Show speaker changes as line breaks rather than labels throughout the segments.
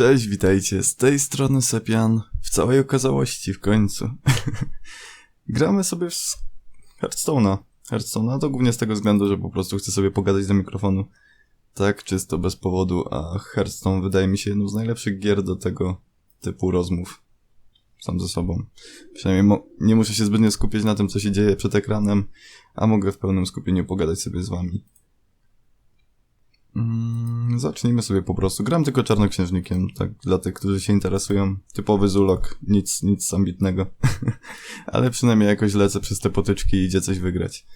Cześć, witajcie. Z tej strony Sepian. W całej okazałości, w końcu. Gramy sobie w Hearthstone'a. Hearthstone'a to głównie z tego względu, że po prostu chcę sobie pogadać do mikrofonu. Tak, czysto bez powodu, a Hearthstone wydaje mi się jedną z najlepszych gier do tego typu rozmów. Sam ze sobą. Przynajmniej nie muszę się zbytnio skupiać na tym, co się dzieje przed ekranem, a mogę w pełnym skupieniu pogadać sobie z wami. Mm, zacznijmy sobie po prostu. Gram tylko czarnoksiężnikiem, tak dla tych, którzy się interesują. Typowy zulok, nic, nic ambitnego. Ale przynajmniej jakoś lecę przez te potyczki i idzie coś wygrać.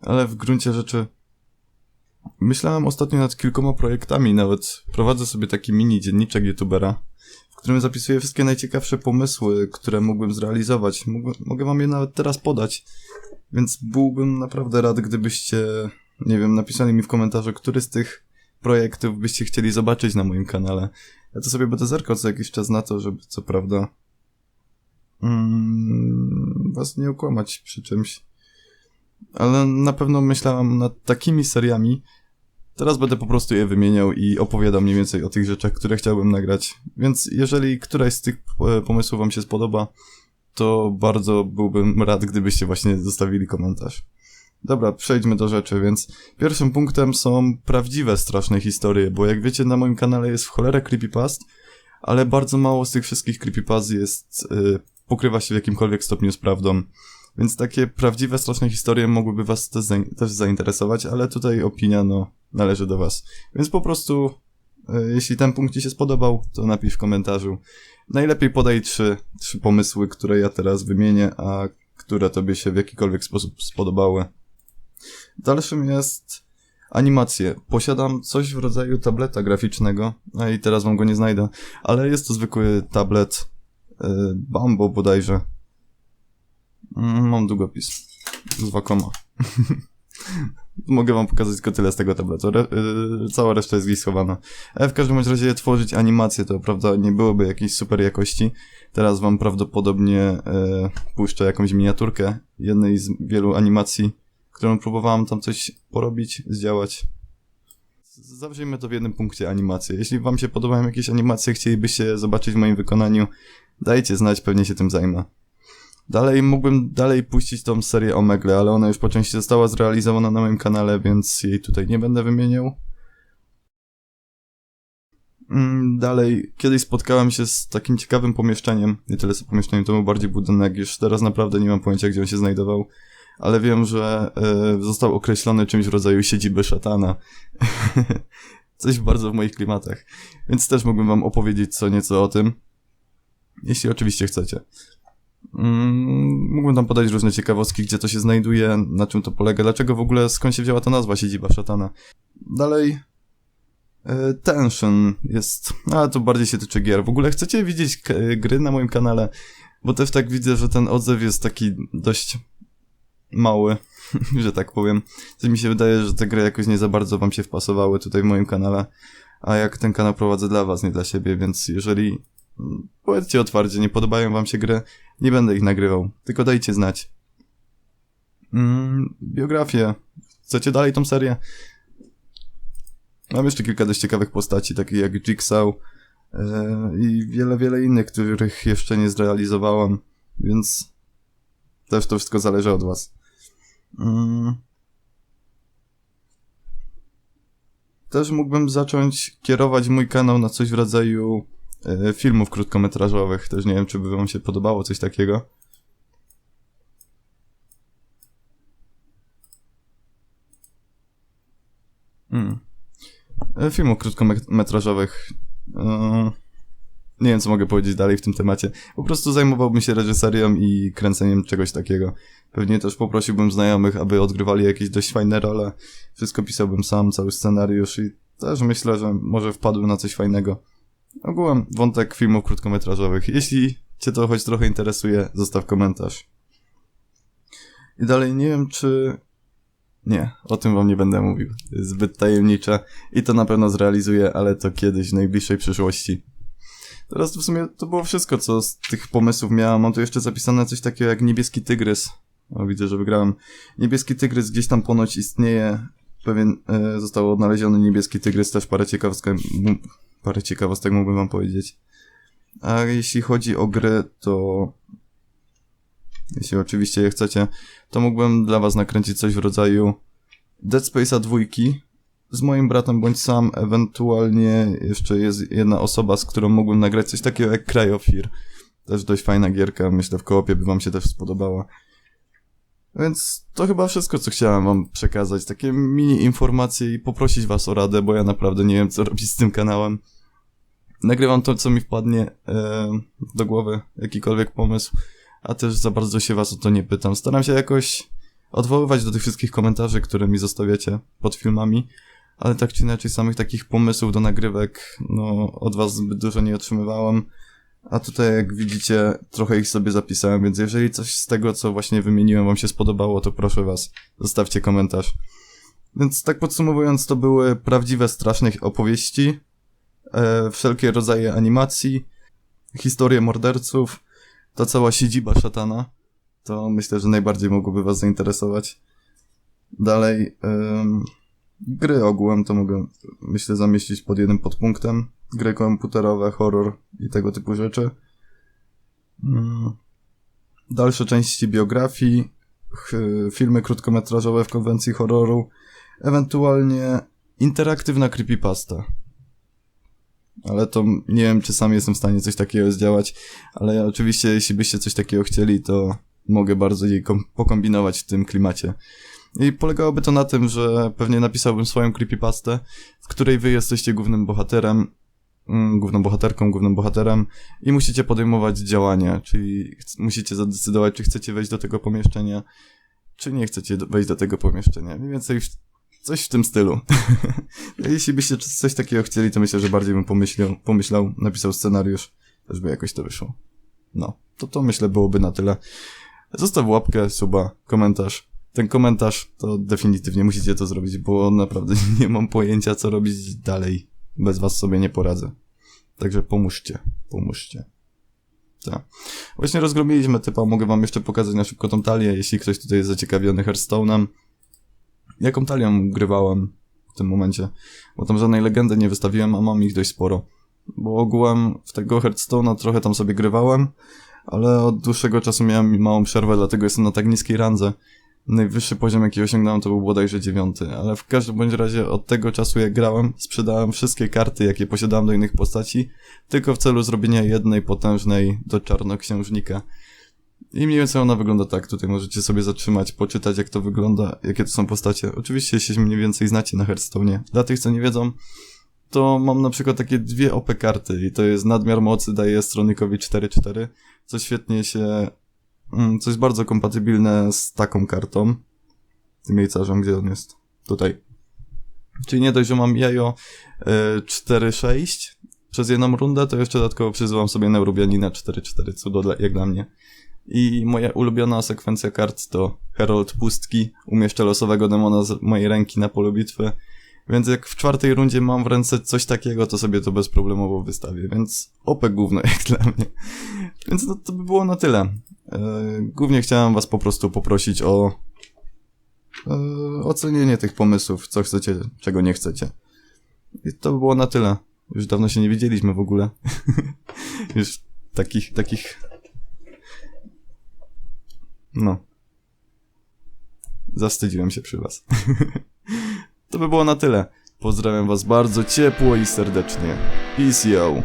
Ale w gruncie rzeczy myślałem ostatnio nad kilkoma projektami, nawet prowadzę sobie taki mini dzienniczek youtubera, w którym zapisuję wszystkie najciekawsze pomysły, które mógłbym zrealizować. Mogę wam je nawet teraz podać, więc byłbym naprawdę rad, gdybyście nie wiem, napisali mi w komentarzu, który z tych projektów byście chcieli zobaczyć na moim kanale. Ja to sobie będę zerkał co jakiś czas na to, żeby co prawda mm, was nie okłamać przy czymś. Ale na pewno myślałam nad takimi seriami. Teraz będę po prostu je wymieniał i opowiadam mniej więcej o tych rzeczach, które chciałbym nagrać. Więc jeżeli któraś z tych e, pomysłów wam się spodoba, to bardzo byłbym rad, gdybyście właśnie zostawili komentarz. Dobra, przejdźmy do rzeczy, więc pierwszym punktem są prawdziwe straszne historie, bo jak wiecie na moim kanale jest w cholerę creepypast, ale bardzo mało z tych wszystkich creepypast jest, yy, pokrywa się w jakimkolwiek stopniu z prawdą. Więc takie prawdziwe straszne historie mogłyby was też, też zainteresować, ale tutaj opinia no należy do was. Więc po prostu yy, jeśli ten punkt ci się spodobał, to napisz w komentarzu. Najlepiej podaj trzy, trzy pomysły, które ja teraz wymienię, a które tobie się w jakikolwiek sposób spodobały. Dalszym jest animacje. Posiadam coś w rodzaju tableta graficznego, a i teraz wam go nie znajdę, ale jest to zwykły tablet yy, Bambo bodajże. Mm, mam długopis z Wacoma. Mogę wam pokazać tylko tyle z tego tabletu. Re yy, cała reszta jest gdzieś schowana. E, w każdym razie tworzyć animacje to prawda nie byłoby jakiejś super jakości. Teraz wam prawdopodobnie yy, puszczę jakąś miniaturkę jednej z wielu animacji którą próbowałam tam coś porobić, zdziałać. Zawrzyjmy to w jednym punkcie animacje. Jeśli wam się podobają jakieś animacje, chcielibyście zobaczyć w moim wykonaniu, dajcie znać, pewnie się tym zajmę. Dalej mógłbym dalej puścić tą serię Omegle, ale ona już po części została zrealizowana na moim kanale, więc jej tutaj nie będę wymieniał. Mm, dalej, kiedyś spotkałem się z takim ciekawym pomieszczeniem, nie tyle z pomieszczeniem, to był bardziej budynek, już teraz naprawdę nie mam pojęcia, gdzie on się znajdował ale wiem, że y, został określony czymś w rodzaju siedziby szatana. Coś bardzo w moich klimatach. Więc też mógłbym wam opowiedzieć co nieco o tym. Jeśli oczywiście chcecie. Mm, mógłbym tam podać różne ciekawostki, gdzie to się znajduje, na czym to polega, dlaczego w ogóle, skąd się wzięła ta nazwa siedziba szatana. Dalej, y, Tension jest, ale to bardziej się tyczy gier. W ogóle chcecie widzieć gry na moim kanale? Bo też tak widzę, że ten odzew jest taki dość mały, że tak powiem. To mi się wydaje, że te gry jakoś nie za bardzo wam się wpasowały tutaj w moim kanale, a jak ten kanał prowadzę dla was, nie dla siebie, więc jeżeli mm, powiedzcie otwarcie, nie podobają wam się gry, nie będę ich nagrywał, tylko dajcie znać. Mm, biografię. Chcecie dalej tą serię? Mam jeszcze kilka dość ciekawych postaci, takich jak Jigsaw yy, i wiele, wiele innych, których jeszcze nie zrealizowałem, więc też to wszystko zależy od was. Mm. Też mógłbym zacząć kierować mój kanał na coś w rodzaju e, filmów krótkometrażowych. Też nie wiem, czy by wam się podobało coś takiego. Hmm. Filmów krótkometrażowych. E, nie wiem, co mogę powiedzieć dalej w tym temacie. Po prostu zajmowałbym się reżyserią i kręceniem czegoś takiego. Pewnie też poprosiłbym znajomych, aby odgrywali jakieś dość fajne role. Wszystko pisałbym sam, cały scenariusz i też myślę, że może wpadłbym na coś fajnego. Ogółem wątek filmów krótkometrażowych. Jeśli cię to choć trochę interesuje, zostaw komentarz. I dalej nie wiem, czy... Nie, o tym wam nie będę mówił. Zbyt tajemnicze i to na pewno zrealizuję, ale to kiedyś, w najbliższej przyszłości. Teraz w sumie to było wszystko, co z tych pomysłów miałem. Mam tu jeszcze zapisane coś takiego jak niebieski tygrys. O, widzę, że wygrałem. Niebieski tygrys gdzieś tam ponoć istnieje. Pewien e, został odnaleziony niebieski tygrys, też parę ciekawostek, parę ciekawostek mógłbym wam powiedzieć. A jeśli chodzi o gry, to jeśli oczywiście je chcecie, to mógłbym dla was nakręcić coś w rodzaju Dead Space'a dwójki z moim bratem bądź sam, ewentualnie jeszcze jest jedna osoba, z którą mógłbym nagrać coś takiego jak Cry of Fear. Też dość fajna gierka, myślę w koopie by wam się też spodobała. Więc to chyba wszystko, co chciałem wam przekazać. Takie mini informacje i poprosić was o radę, bo ja naprawdę nie wiem, co robić z tym kanałem. Nagrywam to, co mi wpadnie e, do głowy, jakikolwiek pomysł, a też za bardzo się was o to nie pytam. Staram się jakoś odwoływać do tych wszystkich komentarzy, które mi zostawiacie pod filmami, ale tak czy inaczej samych takich pomysłów do nagrywek, no, od was zbyt dużo nie otrzymywałem. A tutaj, jak widzicie, trochę ich sobie zapisałem, więc jeżeli coś z tego, co właśnie wymieniłem, wam się spodobało, to proszę was, zostawcie komentarz. Więc tak podsumowując, to były prawdziwe, straszne opowieści, e, wszelkie rodzaje animacji, historie morderców, ta cała siedziba szatana. To myślę, że najbardziej mogłoby was zainteresować. Dalej, ym, gry ogółem to mogę, myślę, zamieścić pod jednym podpunktem. Gry komputerowe, horror i tego typu rzeczy. Mm. Dalsze części biografii, filmy krótkometrażowe w konwencji horroru, ewentualnie interaktywna creepypasta. Ale to nie wiem, czy sam jestem w stanie coś takiego zdziałać, ale ja oczywiście, jeśli byście coś takiego chcieli, to mogę bardzo jej kom- pokombinować w tym klimacie. I polegałoby to na tym, że pewnie napisałbym swoją creepypastę, w której wy jesteście głównym bohaterem, mm, główną bohaterką, głównym bohaterem i musicie podejmować działania, czyli musicie zadecydować, czy chcecie wejść do tego pomieszczenia, czy nie chcecie wejść do tego pomieszczenia. Mniej więcej w- coś w tym stylu. Jeśli byście coś takiego chcieli, to myślę, że bardziej bym pomyślał, pomyślał napisał scenariusz, też by jakoś to wyszło. No, to to myślę byłoby na tyle. Zostaw łapkę, suba, komentarz. Ten komentarz to definitywnie musicie to zrobić, bo naprawdę nie mam pojęcia, co robić dalej. Bez was sobie nie poradzę. Także pomóżcie, pomóżcie. Tak. Właśnie rozgromiliśmy typa, mogę wam jeszcze pokazać na szybko tą talię, jeśli ktoś tutaj jest zaciekawiony Hearthstone'em. Jaką talią grywałem w tym momencie? Bo tam żadnej legendy nie wystawiłem, a mam ich dość sporo. Bo ogółem w tego Hearthstone'a trochę tam sobie grywałem, ale od dłuższego czasu miałem małą przerwę, dlatego jestem na tak niskiej randze. Najwyższy poziom, jaki osiągnąłem, to był bodajże dziewiąty, ale w każdym bądź razie od tego czasu, jak grałem, sprzedałem wszystkie karty, jakie posiadałem do innych postaci, tylko w celu zrobienia jednej potężnej do czarnoksiężnika. I mniej więcej ona wygląda tak, tutaj możecie sobie zatrzymać, poczytać jak to wygląda, jakie to są postacie. Oczywiście, jeśli mniej więcej znacie na Hearthstone. Dla tych, co nie wiedzą, to mam na przykład takie dwie OP karty i to jest nadmiar mocy daje stronikowi 4-4, co świetnie się co jest bardzo kompatybilne z taką kartą. Tym jejcarzem, gdzie on jest? Tutaj. Czyli nie dość, że mam jajo y, 4-6 przez jedną rundę, to jeszcze dodatkowo przyzywam sobie Neurubianina 4-4, cudo dla, jak dla mnie. I moja ulubiona sekwencja kart to Herald Pustki, umieszczę losowego demona z mojej ręki na polu bitwy. Więc jak w czwartej rundzie mam w ręce coś takiego, to sobie to bezproblemowo wystawię, więc opek gówno jak dla mnie. Więc no, to by było na tyle. E, Głównie chciałem was po prostu poprosić o e, ocenienie tych pomysłów, co chcecie, czego nie chcecie. I to by było na tyle. Już dawno się nie widzieliśmy w ogóle. Już takich, takich... No. Zawstydziłem się przy was. to by było na tyle. Pozdrawiam was bardzo ciepło i serdecznie. Peace yo.